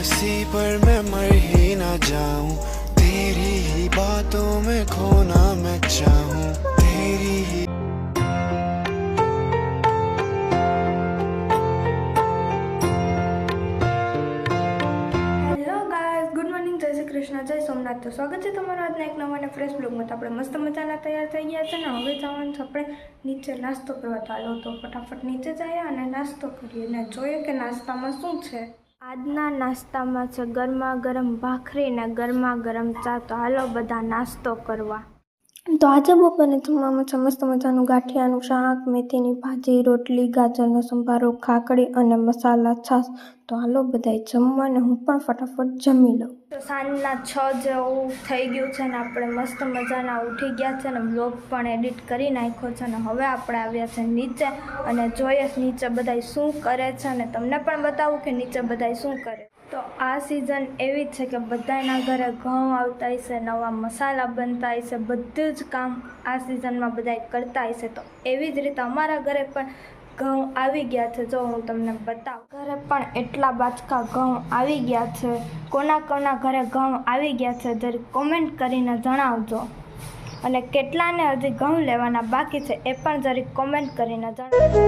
हंसी पर मैं मर ही ना जाऊं तेरी ही बातों में खोना मैं चाहूं तेरी ही hello guys good morning Jai Shri Krishna જય સોમનાથ તો સ્વાગત છે તમારા આજના એક નવા અને ફ્રેશ બ્લોગમાં તો આપણે મસ્ત મજાના તૈયાર થઈ ગયા છે ને હવે જવાનું છે આપણે નીચે નાસ્તો કરવા તો હાલો તો ફટાફટ નીચે જઈએ અને નાસ્તો કરીએ અને જોઈએ કે નાસ્તામાં શું છે આજના નાસ્તામાં છે ગરમા ગરમ ભાખરીને ગરમા ગરમ ચા. તો હાલો બધા નાસ્તો કરવા. તો આજે બપોરે જમવામાં મસ્ત મજાનું ગાંઠિયાનું શાક, મેથીની ભાજી, રોટલી, ગાજરનો સંભારો, ખાકડી અને મસાલા છાશ. તો હાલો બધાય જમવાને હું પણ ફટાફટ જમી લઉં. તો સાંજના છ જેવું થઈ ગયું છે ને આપણે મસ્ત મજાના ઉઠી ગયા છે ને બ્લોગ પણ એડિટ કરી નાખ્યો છે ને હવે આપણે આવ્યા છે નીચે અને જોઈએ નીચે બધાય શું કરે છે અને તમને પણ બતાવું કે નીચે બધાય શું કરે. તો આ સિઝન એવી જ છે કે બધાના ઘરે ઘઉં આવતા હશે નવા મસાલા બનતા હશે બધું જ કામ આ સિઝનમાં બધા કરતા હશે તો એવી જ રીતે અમારા ઘરે પણ ઘઉં આવી ગયા છે. જો હું તમને બતાવું, ઘરે પણ એટલા બાચકા ઘઉં આવી ગયા છે. કોના કોના ઘરે ઘઉં આવી ગયા છે, જરી કોમેન્ટ કરીને જણાવજો. અને કેટલાને હજી ઘઉં લેવાના બાકી છે, એ પણ જરી કોમેન્ટ કરીને જણાવજો.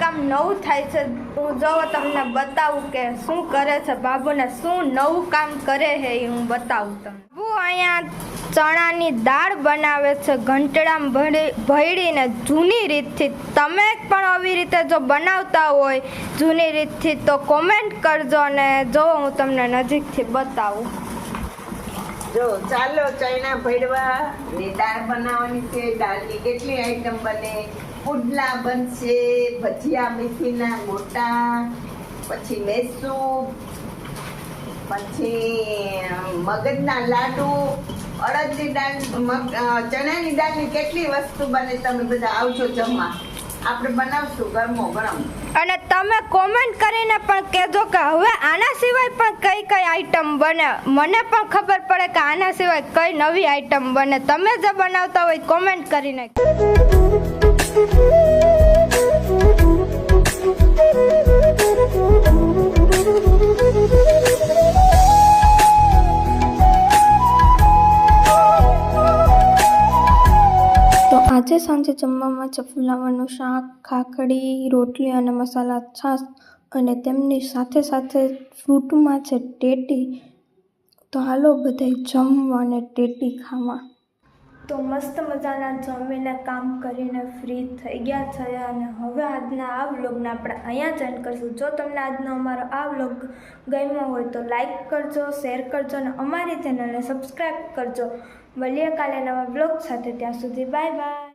કામ નવું થાય છે, હું જો તમને બતાવું કે શું કરે છે બાબુને, શું નવું કામ કરે છે એ હું બતાવું તમને. બાબુ અહીંયા ચણાની દાળ બનાવે છે, ઘંટડામ ભળી ભળીને જૂની રીતથી. તમે પણ આવી રીતે જો બનાવતા હોય, જૂની રીતથી તો કોમેન્ટ કરજો અને જો હું તમને નજીકથી બતાવું. જો, ચાલો ચણા ભરવા ને દાળ બનાવવાની છે, દાળની કેટલી આઈટમ બને? પુડલા બનશે, ભજીયા મેથીના ગોટા પછી મેસૂપ પછી મગજના લાડુ, અડદની દાળ ચણાની દાળની કેટલી વસ્તુ બને તમે બધા આવજો જમવા. આપણે બનાવશું ગરમો ગરમ. અને તમે કોમેન્ટ કરીને પણ કહેજો કે હવે આના સિવાય પણ કઈ કઈ આઈટમ બને. મને પણ ખબર પડે કે આના સિવાય કઈ નવી આઈટમ બને. તમે જે બનાવતા હોય કોમેન્ટ કરીને આજે સાંજે જમવામાં છે ફુલાવાનું શાક, ખાખડી, રોટલી અને મસાલા છાશ અને તેમની સાથે સાથે ફ્રૂટમાં છે ટેટી. તો હાલો બધાય જમવા અને ટેટી ખાવા. તો મસ્ત મજાના જમીને કામ કરીને ફ્રી થઈ ગયા છે અને હવે આજના આ વ્લોગને આપણે અહીંયા જ એન્ડ કરશું. જો તમને આજનો અમારો આ વ્લોગ ગમ્યો હોય તો લાઈક કરજો શેર કરજો અને અમારી ચેનલને સબસ્ક્રાઈબ કરજો. મળીએ કાલે નવા વ્લોગ સાથે. ત્યાં સુધી બાય બાય